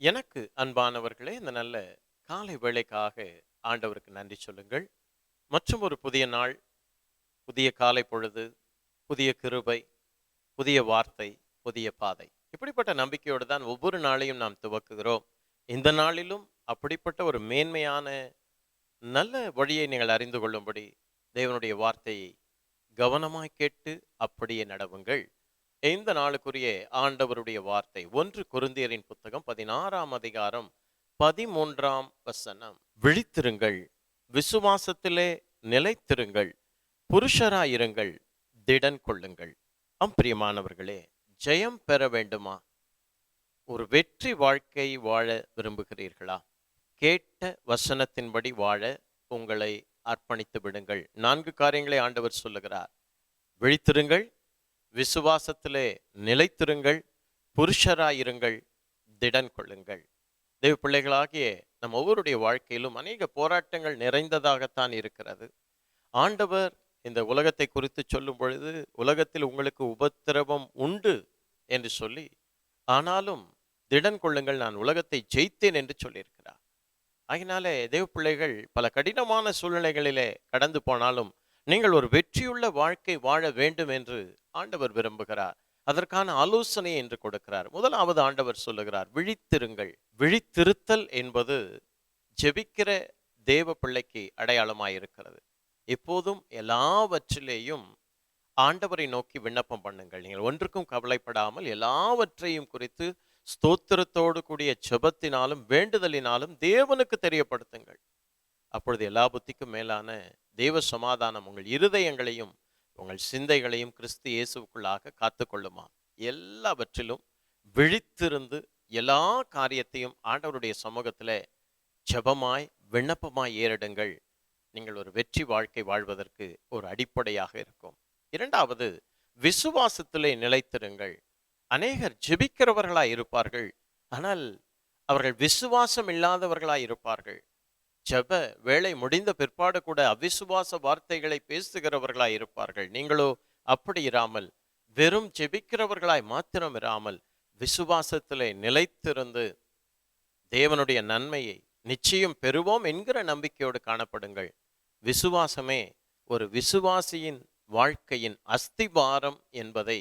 எனக்கு அன்பானவர்களே இந்த நல்ல காலை வேளைக்காக ஆண்டவருக்கு நன்றி சொல்லுங்கள். மற்றும் ஒரு புதிய நாள் புதிய காலை பொழுது புதிய கிருபை புதிய வார்த்தை புதிய பாதை. இப்படிப்பட்ட நம்பிக்கையோடு தான் ஒவ்வொரு நாளையும் நாம் துவக்குகிறோம். இந்த நாளிலும் அப்படிப்பட்ட ஒரு மேன்மையான நல்ல வழியை நீங்கள் அறிந்து கொள்ளும்படி தேவனுடைய வார்த்தையை கவனமாய் கேட்டு அப்படியே நடவுங்கள். இந்த நாளுக்குரிய ஆண்டவருடைய வார்த்தை ஒன்று குருந்தியரின் புத்தகம் பதினாறாம் அதிகாரம் பதிமூன்றாம் வசனம். விழித்திருங்கள் விசுவாசத்திலே நிலைத்திருங்கள் புருஷராயிருங்கள் திடன் கொள்ளுங்கள். அம்பிரியமானவர்களே ஜெயம் பெற வேண்டுமா? ஒரு வெற்றி வாழ்க்கை வாழ விரும்புகிறீர்களா? கேட்ட வசனத்தின்படி வாழ உங்களை அர்ப்பணித்து விடுங்கள். நான்கு காரியங்களை ஆண்டவர் சொல்லுகிறார். விழித்திருங்கள் விசுவாசத்திலே நிலைத்திருங்கள் புருஷராயிருங்கள் திடன் கொள்ளுங்கள். தெய்வ பிள்ளைகளாகிய நம் ஒவ்வொருடைய வாழ்க்கையிலும் அநேக போராட்டங்கள் நிறைந்ததாகத்தான் இருக்கிறது. ஆண்டவர் இந்த உலகத்தை குறித்து சொல்லும் பொழுது உலகத்தில் உங்களுக்கு உபத்திரவம் உண்டு என்று சொல்லி ஆனாலும் திடன் கொள்ளுங்கள் நான் உலகத்தை ஜெயித்தேன் என்று சொல்லியிருக்கிறார். ஆகினாலே தேவ பிள்ளைகள் பல கடினமான சூழ்நிலைகளிலே கடந்து போனாலும் நீங்கள் ஒரு வெற்றியுள்ள வாழ்க்கை வாழ வேண்டும் என்று ஆண்டவர் விரும்புகிறார். அதற்கான ஆலோசனை என்று கொடுக்கிறார். முதலாவது ஆண்டவர் சொல்லுகிறார் விழித்திருங்கள். விழித்திருத்தல் என்பது ஜெபிக்கிற தேவ பிள்ளைக்கு அடையாளமாயிருக்கிறது. எப்போதும் எல்லாவற்றிலேயும் ஆண்டவரை நோக்கி விண்ணப்பம் பண்ணுங்கள். நீங்கள் ஒன்றுக்கும் கவலைப்படாமல் எல்லாவற்றையும் குறித்து ஸ்தோத்திரத்தோடு கூடிய செபத்தினாலும் வேண்டுதலினாலும் தேவனுக்கு தெரியப்படுத்துங்கள். அப்பொழுது எல்லா புத்திக்கும் மேலான தேவ சமாதானம் உங்கள் இருதயங்களையும் உங்கள் சிந்தைகளையும் கிறிஸ்து இயேசுக்குள்ளாக காத்துக்கொள்ளுமா? எல்லாவற்றிலும் விழித்திருந்து எல்லா காரியத்தையும் ஆண்டவருடைய சமூகத்தில் ஜெபமாய் விண்ணப்பமாய் ஏறிடுங்கள். நீங்கள் ஒரு வெற்றி வாழ்க்கை வாழ்வதற்கு ஒரு அடிப்படையாக இருக்கும். இரண்டாவது விசுவாசத்திலே நிலைத்திருங்கள். அநேகர் ஜெபிக்கிறவர்களாய் இருப்பார்கள் ஆனால் அவர்கள் விசுவாசம் இல்லாதவர்களாய் இருப்பார்கள். ஜப வேலை முடிந்த பிற்பாடு கூட அவிசுவாச வார்த்தைகளை பேசுகிறவர்களாய் இருப்பார்கள். நீங்களோ அப்படி இராமல் வெறும் ஜெபிக்கிறவர்களாய் மாத்திரம் இராமல் விசுவாசத்திலே நிலைத்திருந்து தேவனுடைய நன்மையை நிச்சயம் பெறுவோம் என்கிற நம்பிக்கையோடு காணப்படுங்கள். விசுவாசமே ஒரு விசுவாசியின் வாழ்க்கையின் அஸ்திபாரம் என்பதை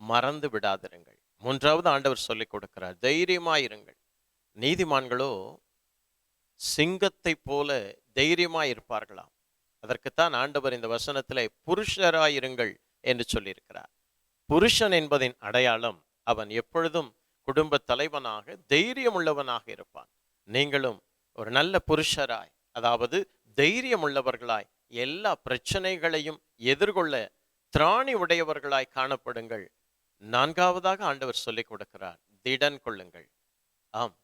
மறந்து விடாதிருங்கள். மூன்றாவது ஆண்டவர் சொல்லிக் கொடுக்கிறார் தைரியமாயிருங்கள். நீதிமான்களோ சிங்கத்தை போல தைரியமாய் இருப்பார்களாம் அதற்குத்தான் ஆண்டவர் இந்த வசனத்திலே புருஷராயிருங்கள் என்று சொல்லியிருக்கிறார். புருஷன் என்பதின் அடையாளம் அவன் எப்பொழுதும் குடும்ப தலைவனாக தைரியம் உள்ளவனாக இருப்பான். நீங்களும் ஒரு நல்ல புருஷராய் அதாவது தைரியம் உள்ளவர்களாய் எல்லா பிரச்சனைகளையும் எதிர்கொள்ள திராணி உடையவர்களாய் காணப்படுங்கள். நான்காவதாக ஆண்டவர் சொல்லிக் கொடுக்கிறார் திடன் கொள்ளுங்கள். ஆம்.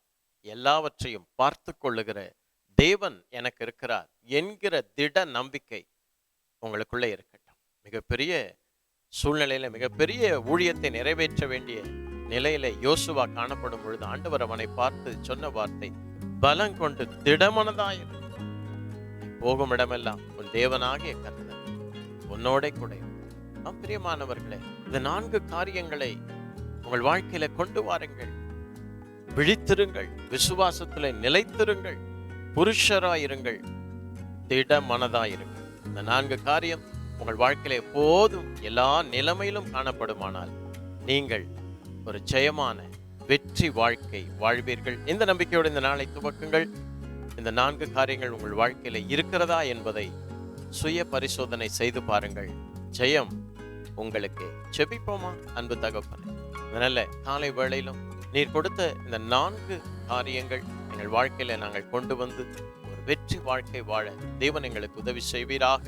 எல்லாவற்றையும் பார்த்து கொள்ளுகிற தேவன் எனக்கு இருக்கிறார் என்கிற திட நம்பிக்கை உங்களுக்குள்ளே இருக்கட்டும். மிகப்பெரிய சூழ்நிலையில மிகப்பெரிய ஊழியத்தை நிறைவேற்ற வேண்டிய நிலையில யோசுவா காணப்படும் பொழுது ஆண்டவர் அவனை பார்த்து சொன்ன வார்த்தை பலம் கொண்டு திடமனதாயிரு போகும் இடமெல்லாம் உன் தேவனாகிய கர்த்தர் உன்னோட கூட பிரியமானவர்களே இந்த நான்கு காரியங்களை உங்கள் வாழ்க்கையில கொண்டு வாருங்கள். விழித்திருங்கள் விசுவாசத்தில் நிலைத்திருங்கள் புருஷராயிருங்கள் திட மனதாயிருங்கள் இந்த நான்கு காரியம் உங்கள் வாழ்க்கையில எப்போதும் எல்லா நிலைமையிலும் காணப்படுமானால் நீங்கள் ஒரு ஜெயமான வெற்றி வாழ்க்கை வாழ்வீர்கள். இந்த நம்பிக்கையோடு இந்த நாளை துவக்குங்கள். இந்த நான்கு காரியங்கள் உங்கள் வாழ்க்கையில இருக்கிறதா என்பதை சுய பரிசோதனை செய்து பாருங்கள். ஜெயம் உங்களுக்கு செபிப்போமா? அன்பு தகப்பனே. நல்ல காலை வேளையிலும் நீர் கொடுத்த இந்த நான்கு காரியங்கள் எங்கள் வாழ்க்கையில நாங்கள் கொண்டு வந்து ஒரு வெற்றி வாழ்க்கை வாழ தேவன் எங்களுக்கு உதவி செய்வீராக.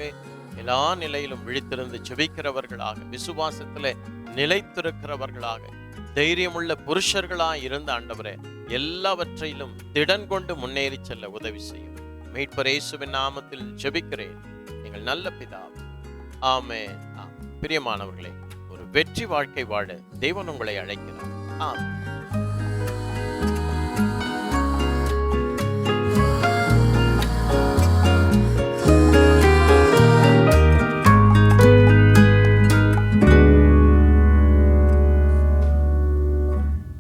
எல்லா நிலையிலும் விழித்திருந்து செபிக்கிறவர்களாக விசுவாசத்துல நிலைத்திருக்கிறவர்களாக தைரியமுள்ள புருஷர்களாக இருந்த ஆண்டவரே எல்லாவற்றையிலும் திடன் கொண்டு முன்னேறி செல்ல உதவி செய்யும். மீட்பர் இயேசுவின் நாமத்தில் ஜெபிக்கிறேன். எங்கள் நல்ல பிதா ஆமே ஆம் பிரியமானவர்களே ஒரு வெற்றி வாழ்க்கை வாழ தேவன் உங்களை அழைக்கிறார். ஆம்